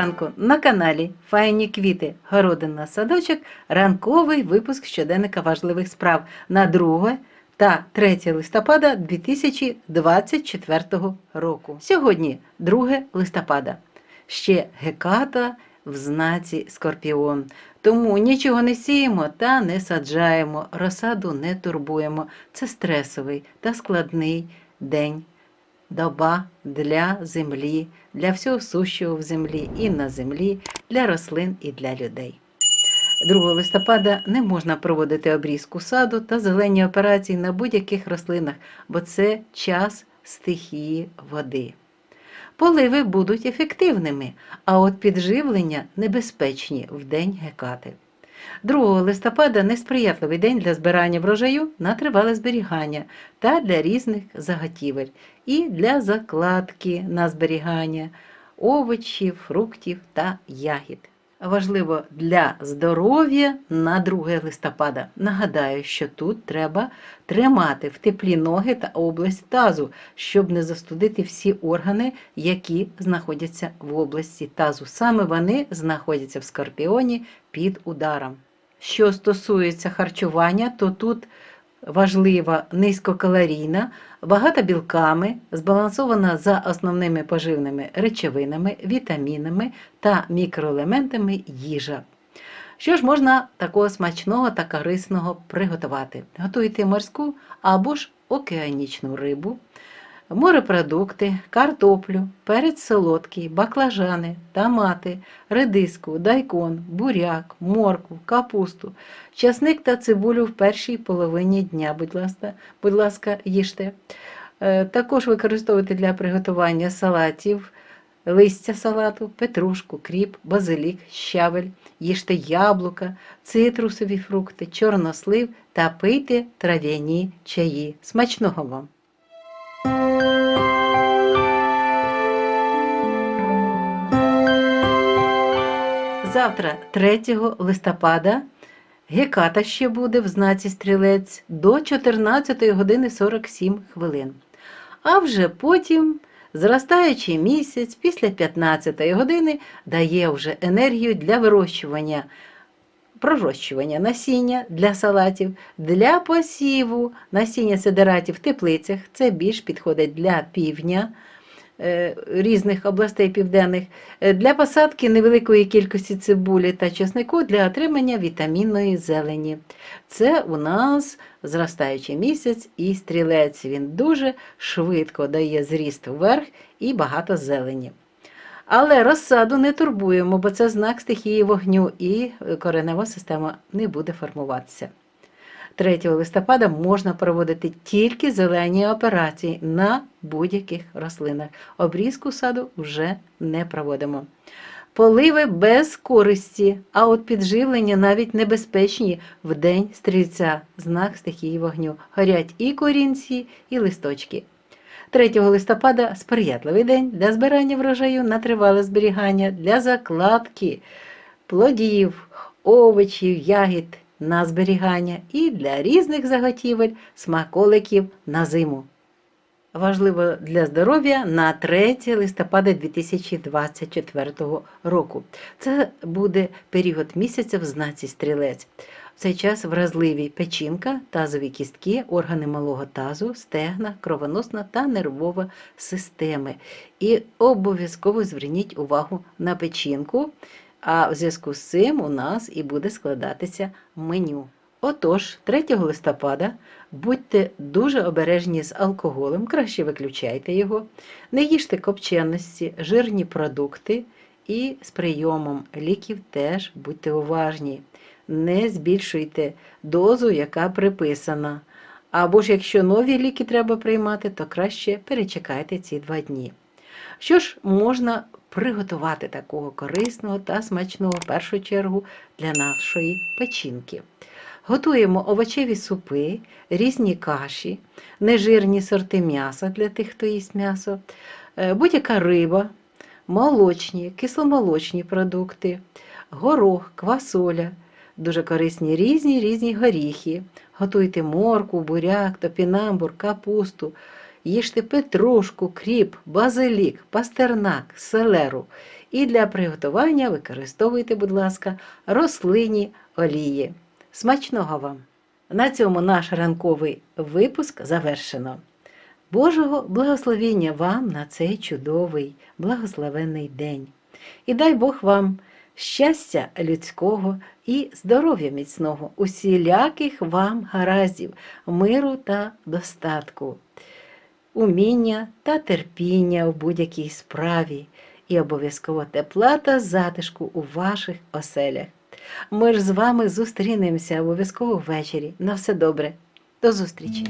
ранку на каналі Файні квіти, городина садочок, ранковий випуск щоденника важливих справ на 2 та 3 листопада 2024 року. Сьогодні 2 листопада. Ще геката в знаці Скорпіон. Тому нічого не сіємо та не саджаємо, розсаду не турбуємо. Це стресовий та складний день доба для землі, для всього сущого в землі і на землі, для рослин і для людей. 2 листопада не можна проводити обрізку саду та зелені операції на будь-яких рослинах, бо це час стихії води. Поливи будуть ефективними, а от підживлення небезпечні в день гекати. 2 листопада несприятливий день для збирання врожаю на тривале зберігання та для різних заготівель, і для закладки на зберігання овочів, фруктів та ягід. Важливо для здоров'я на 2 листопада. Нагадаю, що тут треба тримати в теплі ноги та область тазу, щоб не застудити всі органи, які знаходяться в області тазу. Саме вони знаходяться в скорпіоні під ударом. Що стосується харчування, то тут важлива низькокалорійна, багата білками, збалансована за основними поживними речовинами, вітамінами та мікроелементами їжа. Що ж можна такого смачного та корисного приготувати? Готуйте морську або ж океанічну рибу, морепродукти, картоплю, перець солодкий, баклажани, томати, редиску, дайкон, буряк, моркву, капусту, часник та цибулю в першій половині дня, будь ласка, будь ласка, їжте. Е, Також використовуйте для приготування салатів, листя салату, петрушку, кріп, базилік, щавель, їжте яблука, цитрусові фрукти, чорнослив та пийте трав'яні чаї. Смачного вам! Завтра, 3 листопада, геката ще буде в знаці стрілець до 14 години 47 хвилин. А вже потім зростаючий місяць після 15 години дає вже енергію для вирощування, пророщування насіння для салатів, для посіву насіння сидератів в теплицях. Це більш підходить для півдня різних областей південних, е, для посадки невеликої кількості цибулі та чеснику для отримання вітамінної зелені. Це у нас зростаючий місяць і стрілець. Він дуже швидко дає зріст вверх і багато зелені. Але розсаду не турбуємо, бо це знак стихії вогню і коренева система не буде формуватися. 3 листопада можна проводити тільки зелені операції на будь-яких рослинах. Обрізку саду вже не проводимо. Поливи без користі, а от підживлення навіть небезпечні в день стрільця, знак стихії вогню. Горять і корінці, і листочки. 3 листопада сприятливий день для збирання врожаю на тривале зберігання, для закладки плодів, овочів, ягід на зберігання і для різних заготівель смаколиків на зиму. Важливо для здоров'я на 3 листопада 2024 року. Це буде період місяця в знаці стрілець. В цей час вразливі печінка, тазові кістки, органи малого тазу, стегна, кровоносна та нервова системи. І обов'язково зверніть увагу на печінку, а в зв'язку з цим у нас і буде складатися меню. Отож, 3 листопада будьте дуже обережні з алкоголем, краще виключайте його, не їжте копченості, жирні продукти і з прийомом ліків теж будьте уважні. Не збільшуйте дозу, яка приписана. Або ж якщо нові ліки треба приймати, то краще перечекайте ці два дні. Що ж можна приготувати такого корисного та смачного в першу чергу для нашої печінки? Готуємо овочеві супи, різні каші, нежирні сорти м'яса для тих, хто їсть м'ясо, е, будь-яка риба, молочні, кисломолочні продукти, горох, квасоля, дуже корисні різні різні горіхи. Готуйте морку, буряк, топінамбур, капусту. Їжте петрушку, кріп, базилік, пастернак, селеру. І для приготування використовуйте, будь ласка, рослинні олії. Смачного вам! На цьому наш ранковий випуск завершено. Божого благословіння вам на цей чудовий, благословенний день. І дай Бог вам щастя людського і здоров'я міцного, усіляких вам гараздів, миру та достатку, уміння та терпіння в будь-якій справі, і обов'язково тепла та затишку у ваших оселях. Ми ж з вами зустрінемося обов'язково ввечері. На все добре. До зустрічі!